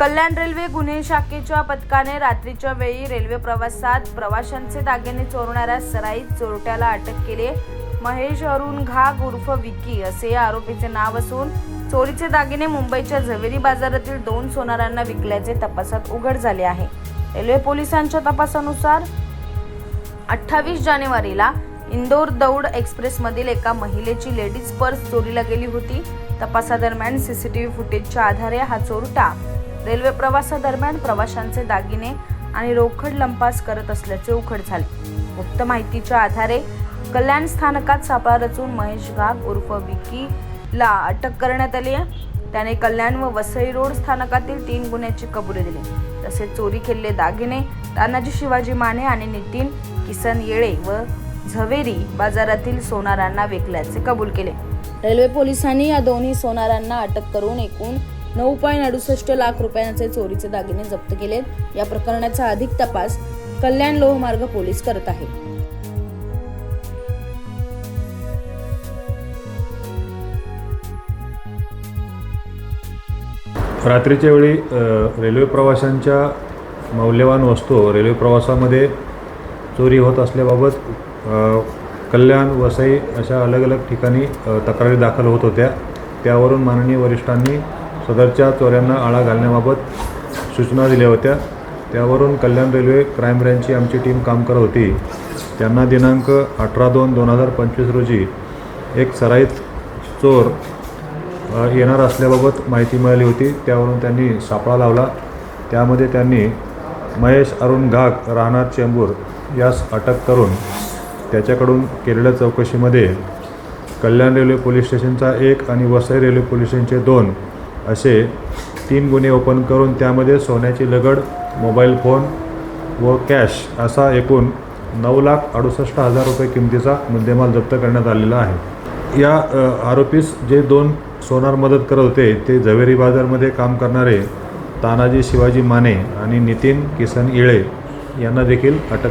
कल्याण railway गुन्हे शाखेच्या पथकाने रात्रीच्या वेळी रेल्वे प्रवासात प्रवाशांचे दागिने चोरणाऱ्या सराईत चोरट्याला अटक केली. महेश अरुण घाग उर्फ विकी असे या आरोपीचे नाव असून चोरीचे दागिने मुंबईच्या झवेरी बाजारातील दोन सोनारांना विकल्याचे तपासात उघड झाले आहे. रेल्वे पोलिसांच्या तपासानुसार अठ्ठावीस जानेवारीला इंदोर दौड एक्सप्रेसमधील एका महिलेची लेडीज पर्स चोरीला गेली होती. तपासादरम्यान सीसीटीव्ही फुटेजच्या आधारे हा चोरटा रेल्वे प्रवासादरम्यान प्रवाशांचे दागिने आणि रोखड लंपास करत असल्याचे उघड झाले. गुप्त माहितीच्या आधारे कल्याण स्थानकात सापळा रचून महेश घाग उर्फ विकीला अटक करण्यात आली आहे. त्याने कल्याण व वसई रोड स्थानकातील तीन गुन्ह्याची कबुली दिली. तसेच चोरी केलेले दागिने तानाजी शिवाजी माने आणि नितीन किसन येळे व झवेरी बाजारातील सोनारांना विकल्याचे कबूल केले. रेल्वे पोलिसांनी या दोन्ही सोनारांना अटक करून एकूण नऊ पॉईंट अडुसष्ट लाख रुपयांचे चोरीचे दागिने जप्त केलेत. या प्रकरणाचा अधिक तपास कल्याण लोहमार्ग पोलीस करत आहेत रात्रीच्या वेळी रेल्वे प्रवाशांच्या मौल्यवान वस्तू रेल्वे प्रवासामध्ये चोरी होत असल्याबाबत कल्याण वसई अशा अलग अलग ठिकाणी तक्रारी दाखल होत होत्या. त्यावरून माननीय वरिष्ठांनी सदरच्या चोऱ्यांना आळा घालण्याबाबत सूचना दिल्या होत्या. त्यावरून कल्याण रेल्वे क्राईम ब्रँचची आमची टीम काम करत होती. त्यांना दिनांक अठरा दोन दोन हजार पंचवीस रोजी एक सराईत चोर येणार असल्याबाबत माहिती मिळाली होती. त्यावरून त्यांनी सापळा लावला. त्यामध्ये त्यांनी महेश अरुण घाग राहणार चेंबूर यास अटक करून त्याच्याकडून केलेल्या चौकशीमध्ये कल्याण रेल्वे पोलीस स्टेशनचा एक आणि वसई रेल्वे पोलीस स्टेशनचे दोन असे तीन गुन्हे ओपन करून त्यामध्ये सोन्याची लगड मोबाईल फोन व कॅश असा एकूण नऊ लाख अडुसष्ट हजार रुपये किमतीचा मुद्देमाल जप्त करण्यात आलेला आहे. या आरोपीस जे दोन सोनार मदत करत होते ते झवेरी बाजारमध्ये काम करणारे तानाजी शिवाजी माने आणि नितीन किसन इळे यांना देखील अटक कर